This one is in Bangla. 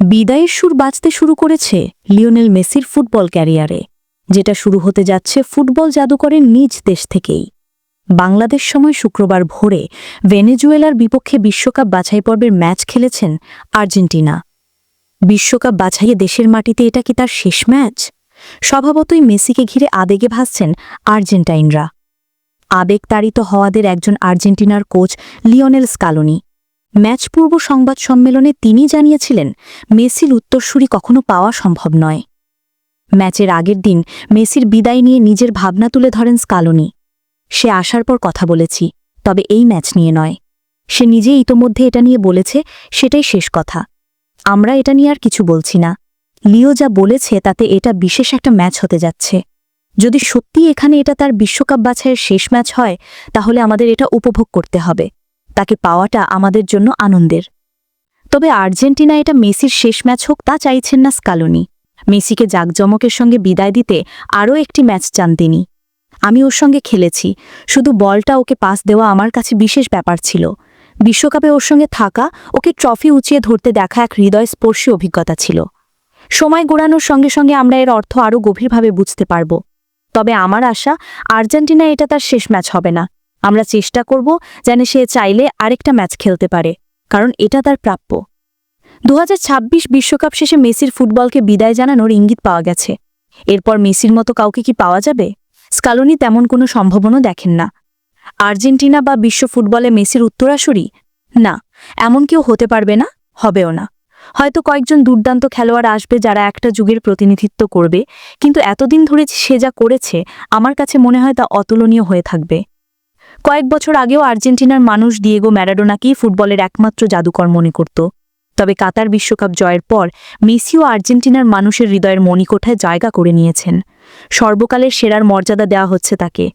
বিদায়ের সুর বাজতে শুরু করেছে লিওনেল মেসির ফুটবল ক্যারিয়ারে, যেটা শুরু হতে যাচ্ছে ফুটবল জাদুকরের নিজ দেশ থেকেই। বাংলাদেশ সময় শুক্রবার ভোরে ভেনেজুয়েলার বিপক্ষে বিশ্বকাপ বাছাই পর্বের ম্যাচ খেলেছেন আর্জেন্টিনা। বিশ্বকাপ বাছাইয়ে দেশের মাটিতে এটা কি তার শেষ ম্যাচ? স্বভাবতই মেসিকে ঘিরে আবেগে ভাসছেন আর্জেন্টাইনরা। আবেগতাড়িত হওয়াদের একজন আর্জেন্টিনার কোচ লিওনেল স্কালোনি। ম্যাচ পূর্ব সংবাদ সম্মেলনে তিনি জানিয়েছিলেন, মেসির উত্তরসূরি কখনো পাওয়া সম্ভব নয়। ম্যাচের আগের দিন মেসির বিদায় নিয়ে নিজের ভাবনা তুলে ধরেন স্কালোনি। সে আসার পর কথা বলেছি, তবে এই ম্যাচ নিয়ে নয়। সে নিজে ইতোমধ্যে এটা নিয়ে বলেছে, সেটাই শেষ কথা। আমরা এটা নিয়ে আর কিছু বলছি না। লিও যা বলেছে তাতে এটা বিশেষ একটা ম্যাচ হতে যাচ্ছে। যদি সত্যি এখানে এটা তার বিশ্বকাপ বাছাইয়ের শেষ ম্যাচ হয়, তাহলে আমাদের এটা উপভোগ করতে হবে। তাকে পাওয়াটা আমাদের জন্য আনন্দের। তবে আর্জেন্টিনা এটা মেসির শেষ ম্যাচ হোক তা চাইছেন না স্কালোনি। মেসিকে জাকজমকের সঙ্গে বিদায় দিতে আরও একটি ম্যাচ চান তিনি। আমি ওর সঙ্গে খেলেছি। শুধু বলটা ওকে পাস দেওয়া আমার কাছে বিশেষ ব্যাপার ছিল। বিশ্বকাপে ওর সঙ্গে থাকা, ওকে ট্রফি উঁচিয়ে ধরতে দেখা এক হৃদয়স্পর্শী অভিজ্ঞতা ছিল। সময় গোড়ানোর সঙ্গে সঙ্গে আমরা এর অর্থ আরও গভীরভাবে বুঝতে পারব। তবে আমার আশা, আর্জেন্টিনা এটা তার শেষ ম্যাচ হবে না। আমরা চেষ্টা করব যেন সে চাইলে আরেকটা ম্যাচ খেলতে পারে, কারণ এটা তার প্রাপ্য। দু বিশ্বকাপ শেষে মেসির ফুটবলকে বিদায় জানানোর ইঙ্গিত পাওয়া গেছে। এরপর মেসির মতো কাউকে কি পাওয়া যাবে? স্কালোনি তেমন কোনো সম্ভাবনা দেখেন না। আর্জেন্টিনা বা বিশ্ব ফুটবলে মেসির উত্তরাসরি? না, এমন কেউ হতে পারবে না, হবেও না। হয়তো কয়েকজন দুর্দান্ত খেলোয়াড় আসবে যারা একটা যুগের প্রতিনিধিত্ব করবে, কিন্তু এতদিন ধরে সে যা করেছে, আমার কাছে মনে হয় তা অতুলনীয় হয়ে থাকবে। কয়েক বছর আগেও আর্জেন্টিনার মানুষ দিয়েগো ম্যারাডোনাকেই ফুটবলের একমাত্র জাদুকর মনে করত। তবে কাতার বিশ্বকাপ জয়ের পর মেসিও আর্জেন্টিনার মানুষের হৃদয়ের মণিকোঠায় জায়গা করে নিয়েছেন। সর্বকালের সেরার মর্যাদা দেওয়া হচ্ছে তাকে।